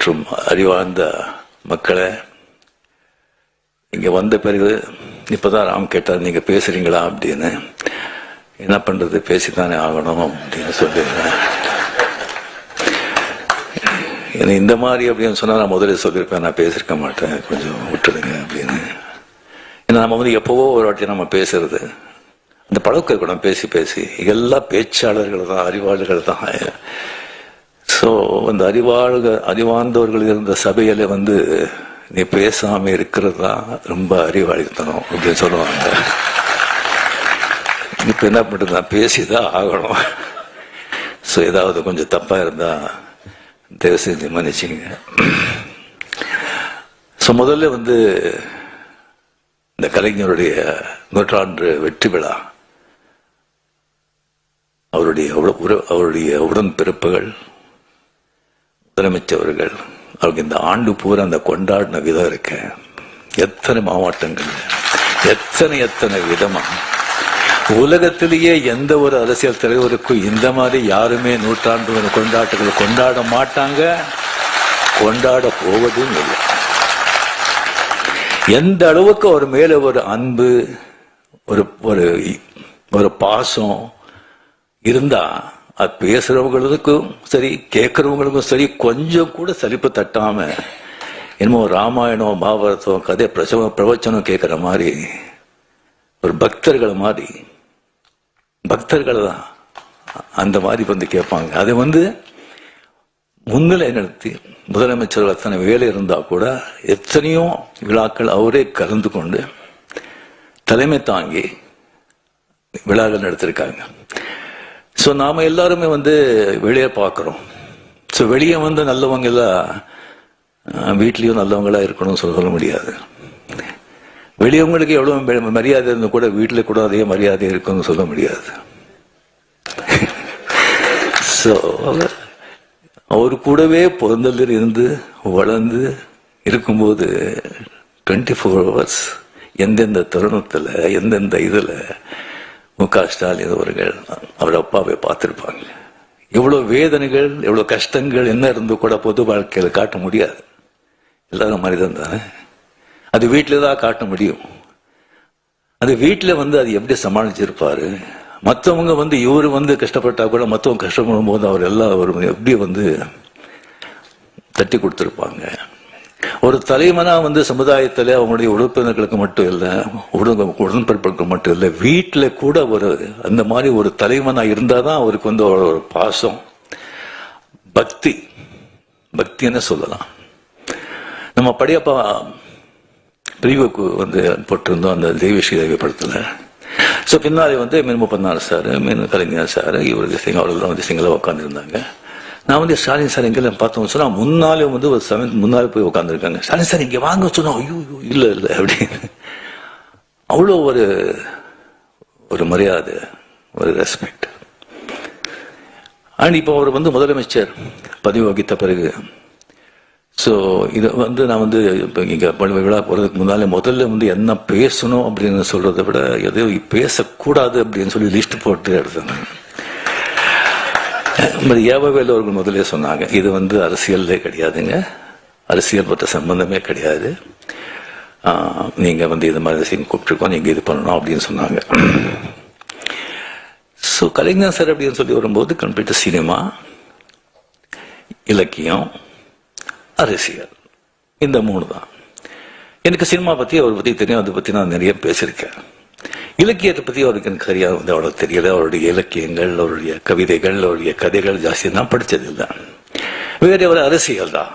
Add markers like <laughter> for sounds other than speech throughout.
மற்றும் அறிவார்ந்த மக்களை இங்க வந்த பிறகு இப்பதான் ராம் கேட்டார் நீங்க பேசுறீங்களா? அப்படின்னு. என்ன பண்றது? பேசித்தானே ஆகணும் அப்படின்னு சொல்லியிருந்தேன் இந்த மாதிரி அப்படின்னு சொன்னா நான் முதல்ல சொல்லியிருப்பேன் நான் பேசியிருக்க மாட்டேன் கொஞ்சம் விட்டுடுங்க அப்படின்னு. ஏன்னா நம்ம வந்து எப்போவோ ஒரு வாட்டி நம்ம பேசுறது அந்த பழக்க கூட பேசி பேசி எல்லா பேச்சாளர்கள் தான் அறிவாளர்கள் தான். ஸோ அந்த அறிவாழ்க அறிவார்ந்தவர்கள் இருந்த சபையில வந்து நீ பேசாம இருக்கிறது தான் ரொம்ப அறிவாளித்தனம் அப்படின்னு சொல்லுவாங்க. இப்ப என்ன பண்ணுறது நான் பேசிதான் ஆகணும். ஸோ ஏதாவது கொஞ்சம் தப்பா இருந்தா தயவு செஞ்சு மன்னிச்சிங்க. ஸோ முதல்ல வந்து இந்த கலைஞருடைய நூற்றாண்டு வெற்றி விழா அவருடைய அவருடைய உடன் பிறப்புகள் முதலமைச்சவர்கள் அவருக்கு இந்த ஆண்டு பூரா அந்த கொண்டாடின விதம் இருக்க. எத்தனை மாவட்டங்கள். எத்தனை எத்தனை விதமா. உலகத்திலேயே எந்த ஒரு அரசியல் தலைவருக்கும் இந்த மாதிரி யாருமே நூற்றாண்டு கொண்டாட்டங்களை கொண்டாட மாட்டாங்க. கொண்டாட போவதும் இல்லை. எந்த அளவுக்கு அவர் மேல ஒரு அன்பு ஒரு ஒரு ஒரு பாசம் இருந்தா அது பேசுறவங்களுக்கும் சரி கேட்கறவங்களுக்கும் சரி கொஞ்சம் கூட சலிப்பு தட்டாம என்னமோ ராமாயணம் மகாபாரதம் கதை பிரசவ பிரவச்சனம் கேட்கிற மாதிரி ஒரு பக்தர்களை மாதிரி பக்தர்கள் தான் அந்த மாதிரி வந்து கேட்பாங்க. அதை வந்து முன்னிலை நடத்தி முதலமைச்சர் அத்தனை வேலை இருந்தால் கூட எத்தனையோ விழாக்கள் அவரே கலந்து கொண்டு தலைமை தாங்கி விழாக்கள் நடத்திருக்காங்க. ஸோ நாம எல்லாருமே வந்து வெளியே பார்க்குறோம். ஸோ வெளியே வந்து நல்லவங்களா வீட்லேயும் அஹ், நல்லவங்களா இருக்கணும்னு சொல்ல சொல்ல முடியாது. வெளியவங்களுக்கு எவ்வளவு மரியாதை இருந்தால் கூட வீட்டில் கூட அதே மரியாதை இருக்குன்னு சொல்ல முடியாது. <laughs> ஸோ அவர் கூடவே பிறந்ததில் இருந்து வளர்ந்து இருக்கும்போது டுவெண்ட்டி ஃபோர் ஹவர்ஸ் எந்தெந்த தருணத்தில் எந்தெந்த இதில் மு க ஸ்டாலின் அவர்கள் அவர் அப்பாவை பார்த்துருப்பாங்க. எவ்வளோ வேதனைகள் எவ்வளோ கஷ்டங்கள் என்ன இருந்து கூட பொது வாழ்க்கையில் காட்ட முடியாது. எல்லாரும் மனிதன் தானே? அது வீட்டில் தான் காட்ட முடியும். அது வீட்டில் வந்து அது எப்படி சமாளிச்சிருப்பாரு? மற்றவங்க வந்து இவர் வந்து கஷ்டப்பட்டா கூட மற்றவங்க கஷ்டப்படும் போது அவர் எல்லாம் அவர் எப்படி வந்து தட்டி கொடுத்துருப்பாங்க. ஒரு தலைமனா வந்து சமுதாயத்தில் அவங்களுடைய உறுப்பினர்களுக்கு மட்டும் இல்லை உடன் உடன்பிறப்புகளுக்கு மட்டும் இல்லை வீட்டில் கூட ஒரு அந்த மாதிரி ஒரு தலைமனாக இருந்தால் தான் அவருக்கு வந்து ஒரு ஒரு பாசம். பக்தி. பக்தின்னு சொல்லலாம். நம்ம படையப்பா பிரிவுக்கு வந்து போட்டிருந்தோம் அந்த தெய்வஸ்ரீ தேவி படத்தில். ஸோ பின்னாலே வந்து மீன் முப்பநாள் சார் மீன் கலைஞர் சார் இவர் திசைங்க அவர்கள் வந்து திசைங்களாக உட்காந்துருந்தாங்க நான் வந்து ஸ்டாலின் சார் எங்கெல்லாம் பார்த்தோம் சொன்னா முன்னாலே வந்து ஒரு செவன்த் முன்னால் போய் உட்காந்துருக்காங்க ஸ்டாலின் சார் இங்க வாங்க சொன்னோம் ஐயோ இல்லை இல்ல இல்ல அப்படின்னு. அவ்வளோ ஒரு ஒரு மரியாதை ஒரு ரெஸ்பெக்ட் அண்ட் இப்போ அவர் வந்து முதலமைச்சர் பதவி வகித்த பிறகு ஸோ இதை வந்து நான் வந்து இப்போ இங்கே விழா போகிறதுக்கு முன்னாலே முதல்ல வந்து என்ன பேசணும் அப்படின்னு சொல்றதை விட எதையோ பேசக்கூடாது அப்படின்னு சொல்லி லிஸ்ட் போட்டு எடுத்தேன். மாதிரி ஏவவேல அவர்கள் முதலே சொன்னாங்க இது வந்து அரசியல்லே கிடையாதுங்க. அரசியல் பற்ற சம்பந்தமே கிடையாது. நீங்கள் நீங்க வந்து இது மாதிரி சீன் கூப்பிட்டுருக்கோம் நீங்க இது பண்ணணும் அப்படின்னு சொன்னாங்க. ஸோ கலைஞர் சார் அப்படின்னு சொல்லி வரும்போது கம்ப்யூட்டர் சினிமா இலக்கியம் அரசியல் இந்த மூணு தான் எனக்கு சினிமா பத்தி அவரை பத்தி தெரியும் அதை பத்தி நான் நிறைய பேசியிருக்கேன். இலக்கியத்தை பத்தி அவருக்கு எனக்கு சரியா வந்து அவ்வளவு தெரியல. அவருடைய இலக்கியங்கள் அவருடைய கவிதைகள் அவருடைய கதைகள் ஜாஸ்தி. நான் படிச்சது இல்லை வேற ஒரு அரசியல் தான்.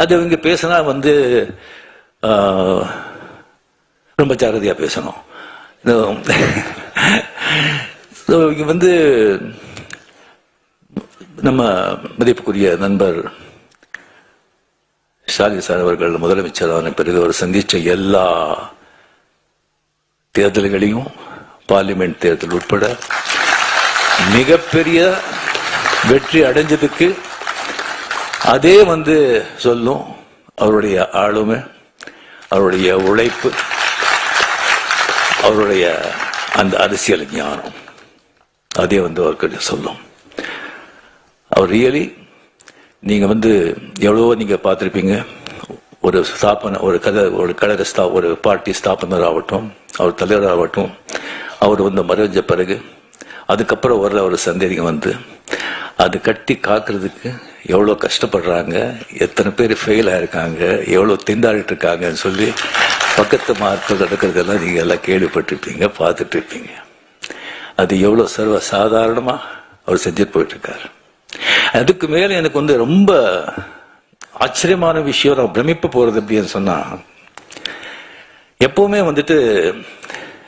அது இவங்க பேசினா வந்து ஆஹ், ரொம்ப ஜாகிரதையா பேசணும். இவங்க இங்க வந்து நம்ம மதிப்புக்குரிய நண்பர் ஸ்டாலின் சார் அவர்கள் முதலமைச்சரான பிறகு அவர் சந்திச்ச எல்லா தேர்தல்களையும் பார்லிமெண்ட் தேர்தல் உட்பட மிகப்பெரிய வெற்றி அடைஞ்சதுக்கு அதே வந்து சொல்லும் அவருடைய ஆளுமை அவருடைய உழைப்பு அவருடைய அந்த அரசியல் ஞானம். அதே வந்து அவருக்கு சொல்லும். அவர் ரியலி நீங்க வந்து எவ்வளவோ நீங்க பார்த்துருப்பீங்க. ஒரு ஸ்தாபன ஒரு கதை ஒரு கழக ஸ்தா ஒரு பார்ட்டி ஸ்தாபனர் ஆகட்டும் அவர் தலைவர் ஆகட்டும் அவர் வந்து மறைஞ்ச பிறகு அதுக்கப்புறம் வரல ஒரு சந்தேகம் வந்து. அது கட்டி காக்கிறதுக்கு எவ்வளோ கஷ்டப்படுறாங்க எத்தனை பேர் ஃபெயில் ஆயிருக்காங்க எவ்வளோ திண்டாடிட்டு இருக்காங்கன்னு சொல்லி பக்கத்து மார்க்கள் நடக்கிறதெல்லாம் நீங்கள் எல்லாம் கேள்விப்பட்டிருப்பீங்க பார்த்துட்டு இருப்பீங்க அது எவ்வளோ சர்வ சாதாரணமாக அவர் செஞ்சுட்டு போயிட்டு இருக்காரு. அதுக்கு மேலே எனக்கு வந்து ரொம்ப ஆச்சரியமான விஷயம் நான் பிரமிப்பு போறது அப்படின்னு சொன்னா எப்பவுமே வந்துட்டு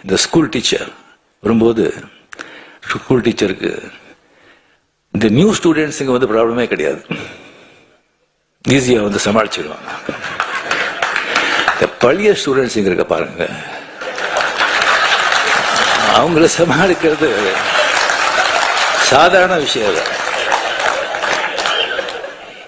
இந்த ஸ்கூல் டீச்சர் வரும்போது ஸ்கூல் டீச்சருக்கு இந்த நியூ ஸ்டூடெண்ட்ஸுங்க வந்து ப்ராப்ளமே கிடையாது. ஈஸியா வந்து சமாளிச்சிடுவாங்க இந்த பழைய ஸ்டூடெண்ட்ஸுங்க இருக்க பாருங்க. அவங்கள சமாளிக்கிறது சாதாரண விஷயம் இல்லை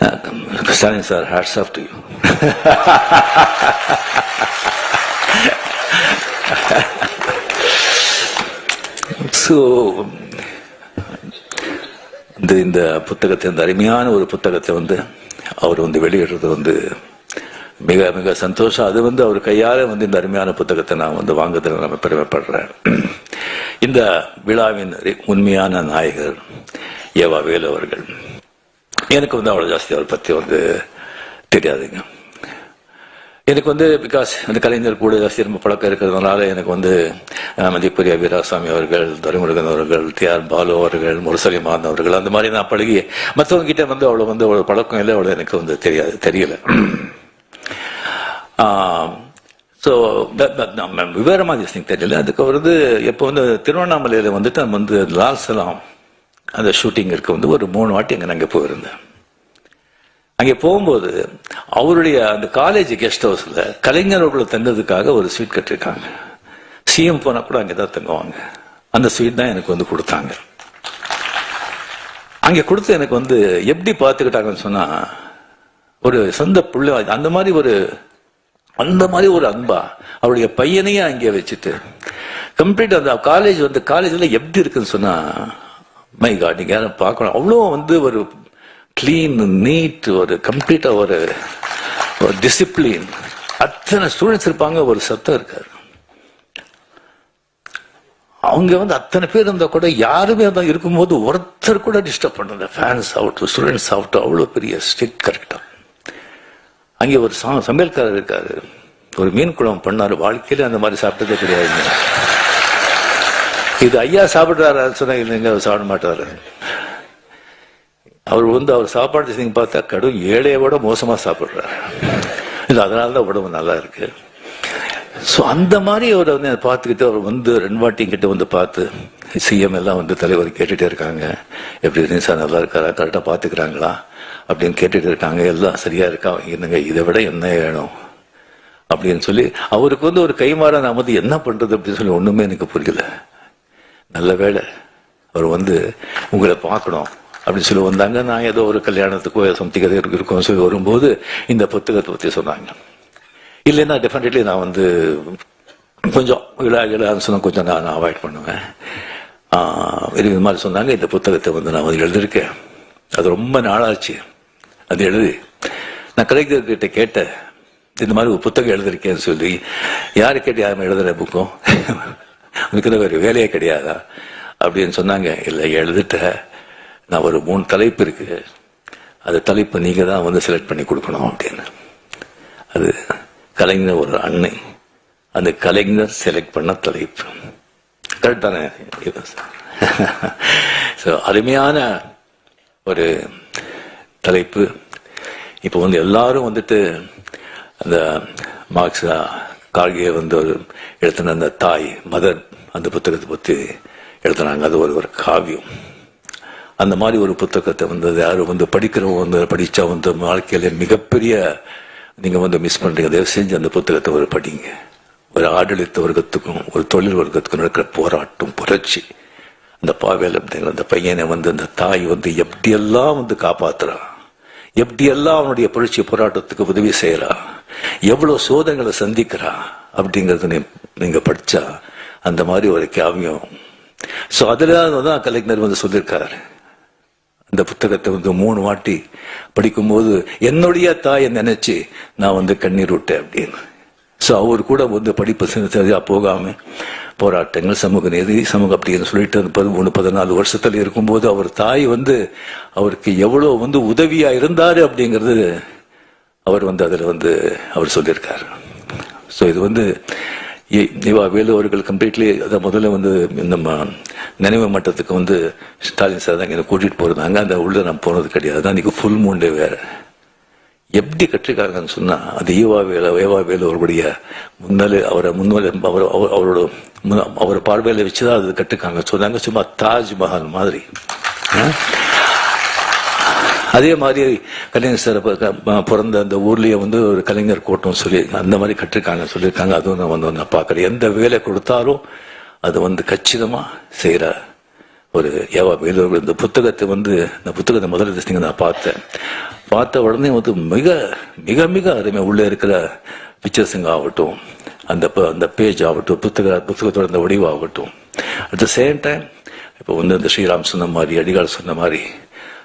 Uh, Stalin sir hats off to you. <laughs> So இந்த இந்த புத்தகத்தை இந்த அருமையான ஒரு புத்தகத்தை வந்து அவர் வந்து வெளியிடுறது வந்து மிக மிக சந்தோஷம். அது வந்து அவர் கையால் வந்து இந்த அருமையான புத்தகத்தை நான் வந்து வாங்குறதுல நம்ம பெருமைப்படுறேன். இந்த விழாவின் உண்மையான நாயகர் ஏவா வேலு அவர்கள். எனக்கு வந்து அவ்வளோ ஜாஸ்தி அவரை பற்றி வந்து தெரியாதுங்க. எனக்கு வந்து பிகாஸ் அந்த கலைஞர் கூட ஜாஸ்தி ரொம்ப பழக்கம் இருக்கிறதுனால எனக்கு வந்து அஹ், மதிப்புரிய வீராசாமி அவர்கள் துரைமுருகன் அவர்கள் டி ஆர் பாலு அவர்கள் முரசலிமான் அவர்கள் அந்த மாதிரி நான் பழகி மற்றவங்க கிட்ட வந்து அவ்வளோ வந்து அவ்வளோ பழக்கம் இல்லை அவ்வளோ எனக்கு வந்து தெரியாது தெரியல. <clears throat> ஸோ விவரமா திங் தெரியல. அதுக்கு வந்து எப்போ வந்து திருவண்ணாமலையில் வந்துட்டு நம்ம வந்து லால் சலாம் அந்த ஷூட்டிங்கிற்கு வந்து ஒரு மூணு வாட்டி அங்கே நாங்கள் போயிருந்தேன் அங்கே போகும்போது அவருடைய அந்த காலேஜ் கெஸ்ட் ஹவுஸ்ல கலைஞர்களை தங்குறதுக்காக ஒரு ஸ்வீட் கட்டிருக்காங்க. சிஎம் போனால் கூட அங்கே தான் தங்குவாங்க. அந்த ஸ்வீட் தான் எனக்கு வந்து கொடுத்தாங்க. அங்கே கொடுத்து எனக்கு வந்து எப்படி பார்த்துக்கிட்டாங்கன்னு சொன்னா ஒரு சொந்த பிள்ளை அந்த மாதிரி ஒரு அந்த மாதிரி ஒரு அன்பா அவருடைய பையனையே அங்கே வச்சுட்டு கம்ப்ளீட் அந்த காலேஜ் வந்து காலேஜ்ல எப்படி இருக்குன்னு சொன்னா மை காட் நீங்கள் யாரும் பார்க்கணும். அவ்வளோ வந்து ஒரு கிளீன் நீட் ஒரு கம்ப்ளீட்டாக ஒரு ஒரு டிசிப்ளின் அத்தனை ஸ்டூடெண்ட்ஸ் இருப்பாங்க ஒரு சத்தம் இருக்காரு அவங்க வந்து அத்தனை பேர் இருந்தால் கூட யாருமே இருந்தால் இருக்கும்போது ஒருத்தர் கூட டிஸ்டர்ப் பண்ணல. ஃபேன்ஸ் ஆகட்டும் ஸ்டூடெண்ட்ஸ் ஆகட்டும் அவ்வளோ பெரிய ஸ்ட்ரிக் கரெக்டாக அங்கே ஒரு சமையல்காரர் இருக்காரு. ஒரு மீன் குழம்பு பண்ணாரு. வாழ்க்கையில அந்த மாதிரி சாப்பிட்டதே கிடையாது. இது ஐயா சாப்பிடுறாரு சொன்னா இல்லைங்க அவர் சாப்பிட மாட்டாரு. அவர் வந்து அவர் சாப்பாடு நீங்க பார்த்தா கடும் ஏழையை விட மோசமா சாப்பிடுறாரு. இல்லை அதனால தான் உடம்பு நல்லா இருக்கு. ஸோ அந்த மாதிரி அவரை வந்து பார்த்துக்கிட்டு அவர் வந்து ரெண்டு வாட்டியும் கிட்ட வந்து பார்த்து சிஎம் எல்லாம் வந்து தலைவர் கேட்டுட்டே இருக்காங்க. எப்படி இருந்து சார் நல்லா இருக்காரா? கரெக்டாக பார்த்துக்கிறாங்களா? அப்படின்னு கேட்டுட்டு இருக்காங்க. எல்லாம் சரியா இருக்கா? என்னங்க இதை விட என்ன வேணும்? அப்படின்னு சொல்லி அவருக்கு வந்து ஒரு கைமாற நான் வந்து என்ன பண்றது அப்படின்னு சொல்லி ஒண்ணுமே எனக்கு புரியல. நல்ல வேளை அவர் வந்து உங்களை பார்க்கணும் அப்படின்னு சொல்லி வந்தாங்க. நான் ஏதோ ஒரு கல்யாணத்துக்கோ சம்திங் இருக்கோம் சொல்லி வரும்போது இந்த புத்தகத்தை பற்றி சொன்னாங்க. இல்லைன்னா டெஃபினெட்லி நான் வந்து கொஞ்சம் விழா இழான்னு சொன்னா கொஞ்சம் நான் அவாய்ட் பண்ணுவேன். இது மாதிரி சொன்னாங்க. இந்த புத்தகத்தை வந்து நான் வந்து எழுதியிருக்கேன். அது ரொம்ப நாளாச்சு. அது எழுதி நான் கலைஞர்கிட்ட கேட்டேன். இந்த மாதிரி ஒரு புத்தகம் எழுதியிருக்கேன்னு சொல்லி. யார் கேட்டு யாரும் எழுதுற புக்கும் உனக்கு வேறு வேலையே கிடையாதா? அப்படின்னு சொன்னாங்க. இல்லை எழுதிட்ட நான் ஒரு மூணு தலைப்பு இருக்கு. அந்த தலைப்பை நீங்கள் தான் வந்து செலக்ட் பண்ணி கொடுக்கணும் அப்படின்னு. அது கலைஞர் ஒரு அன்னை. அந்த கலைஞர் செலக்ட் பண்ண தலைப்பு. கரெக்ட் தானே? ஸோ அருமையான ஒரு தலைப்பு. இப்போ வந்து எல்லாரும் வந்துட்டு அந்த மார்க்ஸா கார்கே வந்து ஒரு எழுத்தின அந்த தாய் மதர் அந்த புத்தகத்தை பற்றி எழுதுனாங்க. அது ஒரு ஒரு காவியம். அந்த மாதிரி ஒரு புத்தகத்தை வந்து யாரும் வந்து படிக்கிறவங்க வந்து படித்தா வந்து வாழ்க்கையில மிகப்பெரிய நீங்கள் வந்து மிஸ் பண்ணுறீங்க தயவு செஞ்சு அந்த புத்தகத்தை ஒரு படிங்க. ஒரு ஆடளித்த வர்க்கத்துக்கும் ஒரு தொழில் வர்க்கத்துக்கும் நடக்கிற போராட்டம் புரட்சி. அந்த பாவேல் அப்படிங்கிற அந்த பையனை வந்து அந்த தாய் வந்து எப்படியெல்லாம் வந்து காப்பாற்றுறான் எப்படியெல்லாம் அவனுடைய புரட்சி போராட்டத்துக்கு உதவி செய்யறா? எவ்வளவு சோதனைகளை சந்திக்கிறா? அப்படிங்கறது நீ- நீங்க படிச்சா அந்த மாதிரி ஒரு காவியம். சோ அதுல தான் கலைஞர் வந்து சொல்லியிருக்காரு. அந்த புத்தகத்தை வந்து மூணு வாட்டி படிக்கும்போது என்னுடைய தாயை நினைச்சு நான் வந்து கண்ணீர் விட்டேன் அப்படின்னு. ஸோ அவர் கூட வந்து படிப்பு செஞ்சு சரியா போகாம போராட்டங்கள் சமூக நீதி சமூக அப்படின்னு சொல்லிட்டு இருப்பது ஒன்று பதினாலு வருஷத்தில் இருக்கும்போது அவர் தாய் வந்து அவருக்கு எவ்வளோ வந்து உதவியாக இருந்தார் அப்படிங்கிறது அவர் வந்து அதில் வந்து அவர் சொல்லியிருக்கார். ஸோ இது வந்து இவா வேலு அவர்கள் கம்ப்ளீட்லி அதை முதல்ல வந்து நம்ம நினைவு மட்டத்துக்கு வந்து ஸ்டாலின் சார் தான் இங்கே கூட்டிகிட்டு போயிருந்தாங்க. அந்த உள்ளே நான் போனது கிடையாது. அதான் இன்றைக்கி ஃபுல் மூண்டே வேறு. எப்படி கற்றுக்காங்கன்னு சொன்னா அது ஈவாவேல வேலை ஏவா அவருடைய முன்னாலே அவரை முன்னாலே அவர் அவரோட முன்ன- அவர் பார்வையில வச்சுதான் அது கற்றுக்காங்க. சொன்னாங்க சும்மா தாஜ்மஹால் மாதிரி. அதே மாதிரி கலைஞர் சார் பிறந்த அந்த ஊர்லயே வந்து ஒரு கலைஞர் கூட்டம் சொல்லி அந்த மாதிரி கட்டிருக்காங்க சொல்லியிருக்காங்க. அதுவும் நான் வந்து நான் பார்க்கறேன் எந்த வேலை கொடுத்தாலும் அது வந்து கச்சிதமா செய்யற ஒரு ஏவா வேலூர் இந்த புத்தகத்தை வந்து இந்த புத்தகத்தை முதல்ல திசைங்க நான் பார்த்தேன். பார்த்த உடனே வந்து மிக மிக மிக அருமை உள்ளே இருக்கிற பிக்சர்ஸுங்க ஆகட்டும். அந்த ப- அந்த பேஜ் ஆகட்டும் புத்தக புத்தகத்தோட அந்த வடிவாகட்டும் அட் த சேம் டைம் இப்போ வந்து அந்த ஸ்ரீராம் சொன்ன மாதிரி அடிகால் சொன்ன மாதிரி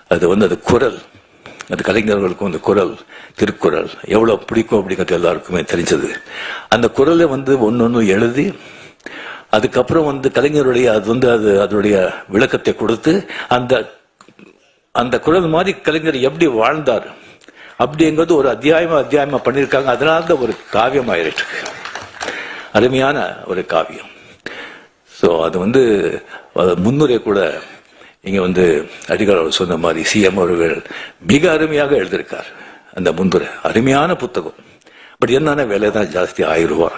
அது வந்து அது குரல். அந்த கலைஞர்களுக்கும் அந்த குரல் திருக்குறள். எவ்வளோ பிடிக்கும் அப்படிங்கிறது எல்லாருக்குமே தெரிஞ்சது. அந்த குரலை வந்து ஒன்று ஒன்று எழுதி அதுக்கப்புறம் வந்து கலைஞருடைய அது வந்து அது அதனுடைய விளக்கத்தை கொடுத்து அந்த அந்த குரல் மாதிரி கலைஞர் எப்படி வாழ்ந்தார் அப்படிங்கிறது ஒரு அத்தியாயமா அத்தியாயமா பண்ணியிருக்காங்க. அதனால தான் ஒரு காவியம் ஆயிட்டு அருமையான ஒரு காவியம். ஸோ அது வந்து முன்னுரை கூட இங்கே வந்து அடிகள் அவர் சொன்ன மாதிரி சிஎம் அவர்கள் மிக அருமையாக எழுதியிருக்கார் அந்த முன்னுரை. அருமையான புத்தகம். பட் என்னன்னா விலை தான் ஜாஸ்தி ஆயிரம் ரூபாய்.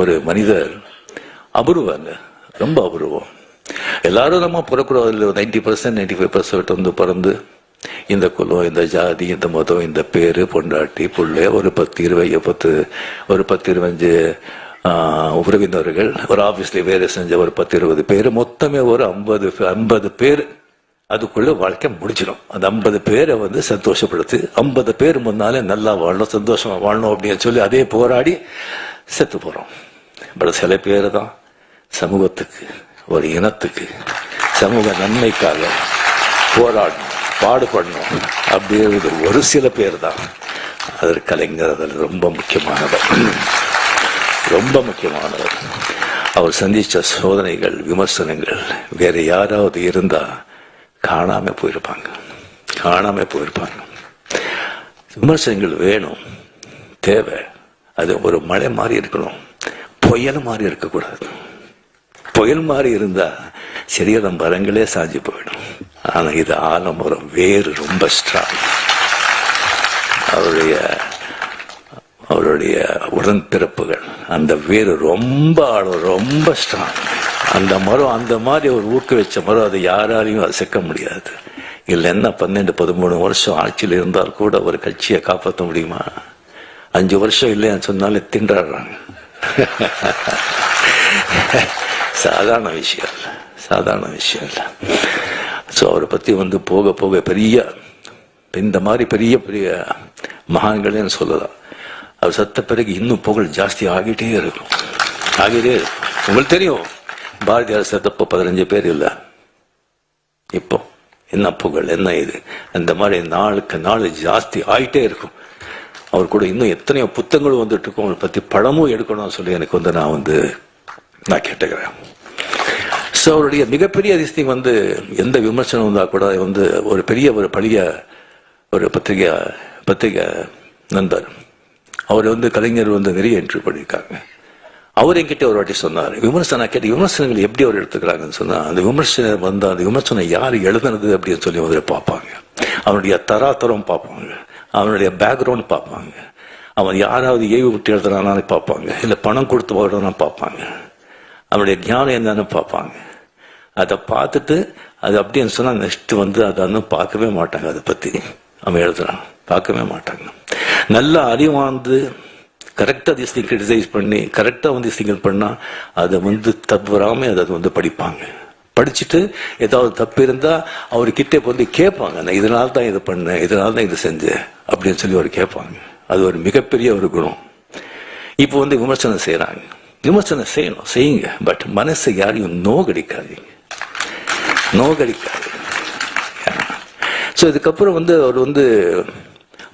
ஒரு மனிதர் அபூர்வங்க ரொம்ப அபூர்வம். எல்லாரும் நம்ம பிறக்கிறோம் ninety percent ninety five percent வந்து பிறந்து இந்த குலம் இந்த ஜாதி இந்த மதம் இந்த பேரு பொண்டாட்டி புள்ளை ஒரு பத்து இருபது பத்து ஒரு பத்து இருபஞ்சு உறவினர்கள் ஒரு ஆபீஸ்ல வேலை செஞ்ச ஒரு பத்து இருபது பேர் மொத்தமே ஒரு ஐம்பது ஐம்பது பேர். அதுக்குள்ள வாழ்க்கை முடிச்சிடும் அந்த ஐம்பது பேரை வந்து சந்தோஷப்படுத்து ஐம்பது பேர் முன்னாலே நல்லா வாழணும் சந்தோஷமா வாழணும் அப்படின்னு சொல்லி அதே போராடி செத்து போகிறோம் பட் சில பேர் தான் சமூகத்துக்கு ஒரு இனத்துக்கு சமூக நன்மைக்காக போராடணும் பாடுபடணும் அப்படிங்கிறது ஒரு சில பேர் தான். அது கலைஞர் அதில் ரொம்ப முக்கியமானவர். ரொம்ப முக்கியமானவர். அவர் சந்தித்த சோதனைகள் விமர்சனங்கள் வேறு யாராவது இருந்தால் காணாமல் போயிருப்பாங்க. காணாமல் போயிருப்பாங்க. விமர்சனங்கள் வேணும் தேவை. அது ஒரு மழை மாதிரி இருக்கணும். புயல் மாதிரி இருக்கக்கூடாது. புயல் மாதிரி இருந்தா செடிகள மரங்களே சாஞ்சு போயிடும். ஆனா இது ஆலமரம் வேறு ரொம்ப ஸ்ட்ராங் அவருடைய அவருடைய உடன்பிறப்புகள் அந்த வேறு ரொம்ப ஆழம் ரொம்ப ஸ்ட்ராங் அந்த மரம் அந்த மாதிரி ஒரு ஊக்குவிச்ச மரம் அதை யாராலையும் அசைக்க முடியாது. இல்லை என்ன பன்னெண்டு பதிமூணு வருஷம் ஆட்சியில் இருந்தால் கூட ஒரு கட்சியை காப்பாற்ற முடியுமா? அஞ்சு வருஷம் இல்லைன்னு சொன்னாலே திண்டாடுறாங்க. சாதாரண விஷயம் இல்லை சாதாரண விஷயம் இல்லை. ஸோ அவரை பற்றி வந்து போக போக பெரிய இந்த மாதிரி பெரிய பெரிய மகான்களேன்னு சொல்லலாம். அவர் சத்த பிறகு இன்னும் புகழ் ஜாஸ்தி ஆகிட்டே இருக்கும். ஆகிட்டே இருக்கும். உங்களுக்கு தெரியும் பாரதியார் சத்தப்போ பதினஞ்சு பேர் இல்லை. இப்போ என்ன புகழ் என்ன இது? அந்த மாதிரி நாளுக்கு நாள் ஜாஸ்தி ஆகிட்டே இருக்கும். அவர் கூட இன்னும் எத்தனையோ புத்தகங்களும் வந்துட்டு இருக்கும். அவரை பற்றி படமும் எடுக்கணும்னு சொல்லி எனக்கு வந்து நான் வந்து நான் கேட்டுக்கிறேன். ஸோ அவருடைய மிகப்பெரிய அதிசயம் வந்து எந்த விமர்சனம் வந்தால் கூட வந்து ஒரு பெரிய ஒரு பழைய ஒரு பத்திரிகை பத்திரிகை நண்பர். அவர் வந்து கலைஞர் வந்து நிறைய என்ட்ரி பண்ணியிருக்காங்க. அவர் என்கிட்ட ஒரு வாட்டி சொன்னார். விமர்சனம் கேட்டு விமர்சனங்கள் எப்படி அவர் எடுத்துக்கிறாங்கன்னு சொன்னால் அந்த விமர்சனம் வந்து அந்த விமர்சனம் யார் எழுதுனது அப்படின்னு சொல்லி வந்து பார்ப்பாங்க. அவருடைய தராதரம் பார்ப்பாங்க. அவனுடைய பேக்ரவுண்ட் பார்ப்பாங்க. அவன் யாராவது ஏவி விட்டு எழுதுறானான்னு பார்ப்பாங்க. இல்லை பணம் கொடுத்து வரணும்னு பார்ப்பாங்க. அவனுடைய ஞானம் என்னன்னு பார்ப்பாங்க. அதை பார்த்துட்டு அது அப்படின்னு சொன்னால் நெக்ஸ்ட் வந்து அதை இன்னும் பார்க்கவே மாட்டாங்க. அதை பற்றி அவன் எழுதுறான். பார்க்கவே மாட்டாங்க. நல்ல அறிவாந்து கரெக்டாக திஸ் திங் கிரிட்டிசைஸ் பண்ணி கரெக்டாக வந்து திங்கள் பண்ணால் அதை வந்து தவறாமல் அதை வந்து படிப்பாங்க. படிச்சுட்டு ஏதாவது தப்பு இருந்தா அவர்கிட்ட வந்து கேட்பாங்க நான் இதனால தான் இது பண்ணேன் இதனால தான் இது செஞ்சேன் அப்படின்னு சொல்லி அவர் கேட்பாங்க. அது ஒரு மிகப்பெரிய ஒரு குணம். இப்போ வந்து விமர்சனம் செய்கிறாங்க விமர்சனம் செய்யணும் செய்யுங்க. பட் மனசை யாரையும் நோகடிக்காதீங்க. நோகடிக்காது ஸோ இதுக்கப்புறம் வந்து அவர் வந்து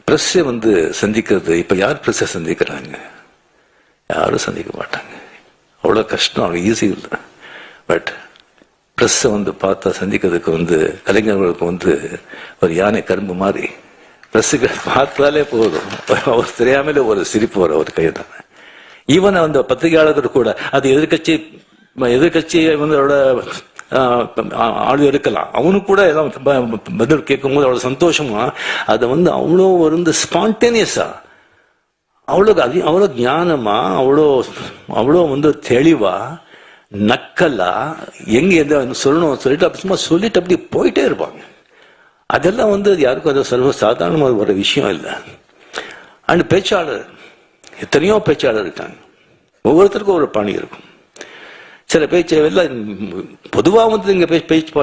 ப்ரெஸ்ஸை வந்து சந்திக்கிறது. இப்போ யார் ப்ரெஸ்ஸை சந்திக்கிறாங்க? யாரும் சந்திக்க மாட்டாங்க. அவ்வளோ கஷ்டம் அவ்வளோ ஈஸி இல்லை. பட் ப்ரெஸ்ஸை வந்து பார்த்தா சந்திக்கிறதுக்கு வந்து கலைஞர்களுக்கு வந்து ஒரு யானை கரும்பு மாதிரி. ப்ரெஸ்ஸுக்கு பார்த்தாலே போதும். அவர் தெரியாமலே ஒரு சிரிப்பு வரும் ஒரு கையை தானே ஈவன் அந்த பத்திரிகையாளர்கள் கூட அது எதிர்கட்சி எதிர்கட்சி வந்து அவரோட ஆளு இருக்கலாம் அவனுக்கு கூட ஏதாவது பதில் கேட்கும்போது அவ்வளவு சந்தோஷமா அதை வந்து அவ்வளோ வந்து ஸ்பான்டேனியஸா அவ்வளோ அதி அவ்வளோ ஞானமா அவ்வளோ அவ்வளோ வந்து தெளிவா நக்கலா எங்க எந்த சொல்லணும் சொல்லிட்டு அப்படி சும்மா சொல்லிட்டு அப்படி போயிட்டே இருப்பாங்க. அதெல்லாம் வந்து யாருக்கும் அது சர்வ சாதாரணமாக ஒரு விஷயம் இல்லை. அண்ட் பேச்சாளர் எத்தனையோ பேச்சாளர் இருக்காங்க. ஒவ்வொருத்தருக்கும் ஒரு பணி இருக்கும். சில பேச்சு எல்லாம் பொதுவாக வந்து இங்கே பேச்சு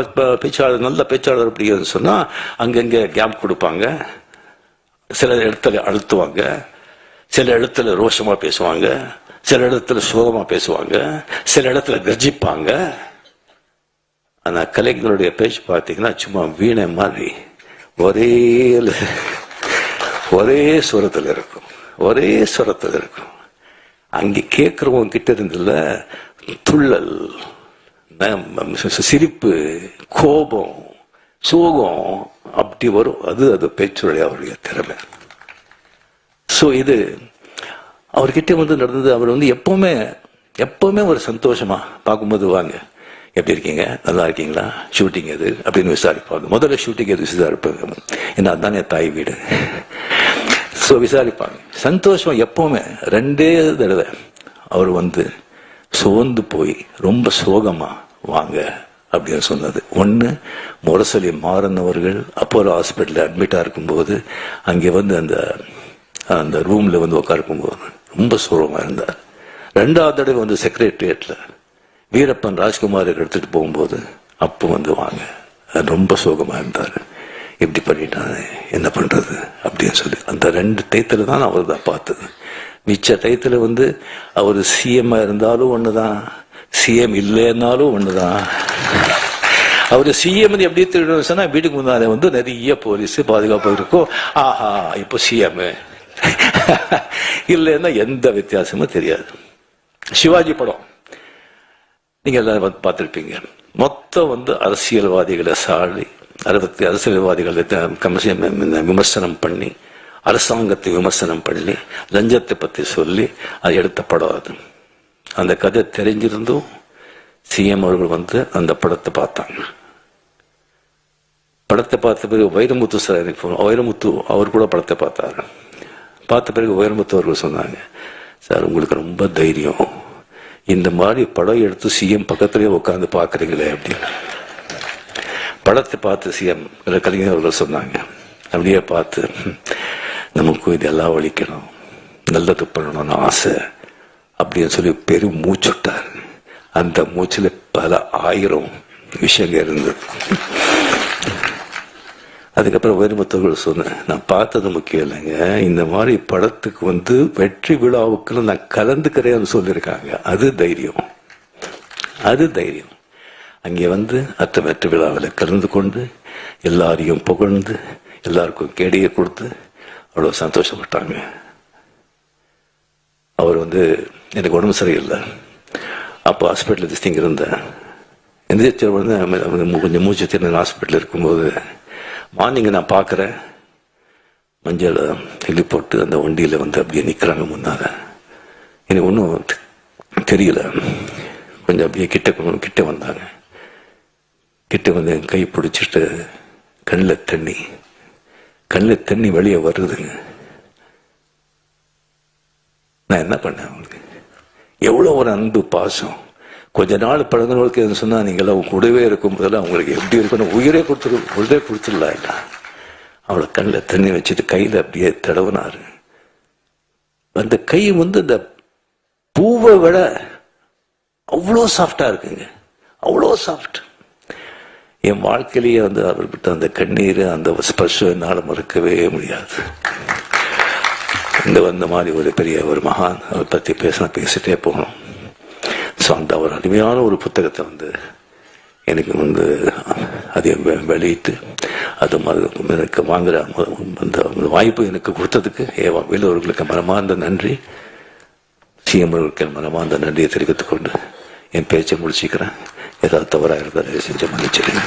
பேச்சாளர் நல்ல பேச்சாளர் அப்படின்னு சொன்னால் அங்கங்கே கேப் கொடுப்பாங்க. சில இடத்துல அழுத்துவாங்க. சில இடத்துல ரோஷமாக பேசுவாங்க. சில இடத்துல சோகமா பேசுவாங்க சில இடத்துல கர்ஜிப்பாங்க. ஆனா கலைஞருடைய பேச்சு பார்த்தீங்கன்னா சும்மா வீணை மாதிரி. ஒரே ஒரே சுரத்தில் இருக்கும் ஒரே சுரத்தில் இருக்கும். அங்கே கேட்குறவங்க கிட்ட இருந்துல துள்ளல் சிரிப்பு கோபம் சோகம் அப்படி வரும். அது அது பேச்சுடைய அவருடைய திறமை. ஸோ இது அவர்கிட்ட வந்து நடந்தது அவர் வந்து எப்பவுமே எப்பவுமே ஒரு சந்தோஷமா பார்க்கும்போது வாங்க. எப்படி இருக்கீங்க? நல்லா இருக்கீங்களா? ஷூட்டிங் எது? அப்படின்னு விசாரிப்பாங்க. முதல்ல ஷூட்டிங் எது விசாரிப்பாங்க? ஏன்னா அதுதான் என் தாய் வீடு. ஸோ விசாரிப்பாங்க. சந்தோஷம் எப்பவுமே ரெண்டே தடவை அவர் வந்து சோர்ந்து போய் ரொம்ப சோகமா வாங்க அப்படின்னு சொன்னது. ஒன்று முரசொலி மாறினவர்கள் அப்போலோ ஹாஸ்பிட்டலில் அட்மிட்டாக இருக்கும்போது அங்கே வந்து அந்த அந்த ரூமில் வந்து உட்காருக்கும்போது ரொம்ப சோகமாக இருந்தார் ரெண்டாவது தடவை வந்து செக்ரட்டரியேட்டில் வீரப்பன் ராஜ்குமாரை எடுத்துகிட்டு போகும்போது அப்போ வந்து வாங்க. ரொம்ப சோகமாக இருந்தார். இப்படி பண்ணிட்டாங்க என்ன பண்ணுறது அப்படின்னு சொல்லி. அந்த ரெண்டு டயத்துல தான் அவர் தான் பார்த்தது. மிச்ச டயத்துல வந்து அவர் சிஎம்மாக இருந்தாலும் ஒன்று தான் சிஎம் இல்லைன்னாலும் ஒன்று தான் அவர் சிஎம் எப்படி திருடணும் சொன்னால் வீட்டுக்கு முன்னாலே வந்து நிறைய போலீஸ் பாதுகாப்பு இருக்கும். ஆஹா இப்போ சிஎம்மு <laughs> இல்லைன்னா எந்த வித்தியாசமும் தெரியாது. சிவாஜி படம். நீங்க எல்லாரும் வந்து பார்த்திருப்பீங்க. மொத்தம் வந்து அரசியல்வாதிகளை சாடி அறுபத்தி அரசியல்வாதிகளை விமர்சனம் பண்ணி அரசாங்கத்தை விமர்சனம் பண்ணி லஞ்சத்தை பத்தி சொல்லி அது எடுத்த படம் அது. அந்த கதை தெரிஞ்சிருந்தும் சிஎம் அவர்கள் வந்து அந்த படத்தை பார்த்தாங்க. படத்தை பார்த்த பிறகு வைரமுத்து சார் எனக்கு வைரமுத்து அவர் கூட படத்தை பார்த்தாரு. பார்த்த பிறகு வைரமுத்து சொன்னாங்க சார் உங்களுக்கு ரொம்ப தைரியம். இந்த மாதிரி படம் எடுத்து சிஎம் பக்கத்துலேயே உட்காந்து பாக்குறீங்களே அப்படின்னு. படத்தை பார்த்து சிஎம் கலைஞர் அவர்கள் சொன்னாங்க அப்படியே பார்த்து நமக்கும் இதெல்லாம் ஒழிக்கணும் நல்லது பண்ணணும்னு ஆசை அப்படின்னு சொல்லி பெரும் மூச்சுட்டார் அந்த மூச்சில் பல ஆயிரம் விஷயங்கள் இருந்தது. அதுக்கப்புறம் வைரமுத்தவர்கள் சொன்னேன் நான் பார்த்தது முக்கியம் இல்லைங்க. இந்த மாதிரி படத்துக்கு வந்து வெற்றி விழாவுக்குலாம் நான் கலந்துக்கிறேன்னு சொல்லியிருக்காங்க. அது தைரியம். அது தைரியம். அங்கே வந்து அத்த வெற்றி விழாவில் கலந்து கொண்டு எல்லாரையும் புகழ்ந்து எல்லாருக்கும் கேடியை கொடுத்து அவ்வளோ சந்தோஷப்பட்டாங்க. அவர் வந்து எனக்கு உடம்பு சரியில்லை. அப்போ ஹாஸ்பிட்டலில் திஸ்திங்க இருந்தேன். எந்திரிச்ச உடனே கொஞ்சம் மூச்சு திறன் ஹாஸ்பிட்டலில் இருக்கும்போது மார்னிங் நான் பார்க்குறேன். மஞ்சள் தெளி போட்டு அந்த வண்டியில் வந்து அப்படியே நிற்கிறாங்க முன்னால். எனக்கு ஒன்றும் தெரியல. கொஞ்சம் அப்படியே கிட்ட கிட்ட வந்தாங்க. கிட்ட வந்து என் கை பிடிச்சிட்டு கண்ணில் தண்ணி. கண்ணில் தண்ணி வெளியே வருதுங்க நான் என்ன பண்ணேன் அவங்களுக்கு? எவ்வளோ ஒரு அன்பு பாசம். கொஞ்ச நாள் பழகினவர்களுக்கு எது சொன்னால் நீங்களாம் கூடவே இருக்கும் போதெல்லாம் அவங்களுக்கு எப்படி இருக்கணும் உயிரே கொடுத்துரு உயிரே கொடுத்துடலாம் என்ன? அவளை கண்ணில் தண்ணி வச்சுட்டு கையில் அப்படியே தடவினாரு. அந்த கை வந்து இந்த பூவை விட அவ்வளோ சாஃப்டாக இருக்குங்க. அவ்வளோ சாஃப்ட் என் வாழ்க்கையிலேயே வந்து அவர் விட்ட அந்த கண்ணீர் அந்த ஸ்பர்ஷம் என்னால் மறுக்கவே முடியாது. இந்த வந்த மாதிரி ஒரு பெரிய ஒரு மகான் அவரை பற்றி பேசினா பேசிட்டே போகணும். ஸோ அந்த ஒரு அருமையான ஒரு புத்தகத்தை வந்து எனக்கு வந்து அதை வெளியிட்டு அது எனக்கு வாங்குற அந்த அந்த வாய்ப்பு எனக்கு கொடுத்ததுக்கு ஏவா வேலூர்களுக்கு மனமார்ந்த நன்றி. சிஎம் அவர்களுக்கு மனமார்ந்த நன்றியை தெரிவித்துக்கொண்டு என் பேச்சை முடிச்சுக்கிறேன். ஏதாவது தவறாக இருந்தால் செஞ்சு மன்னிச்சிடுங்க.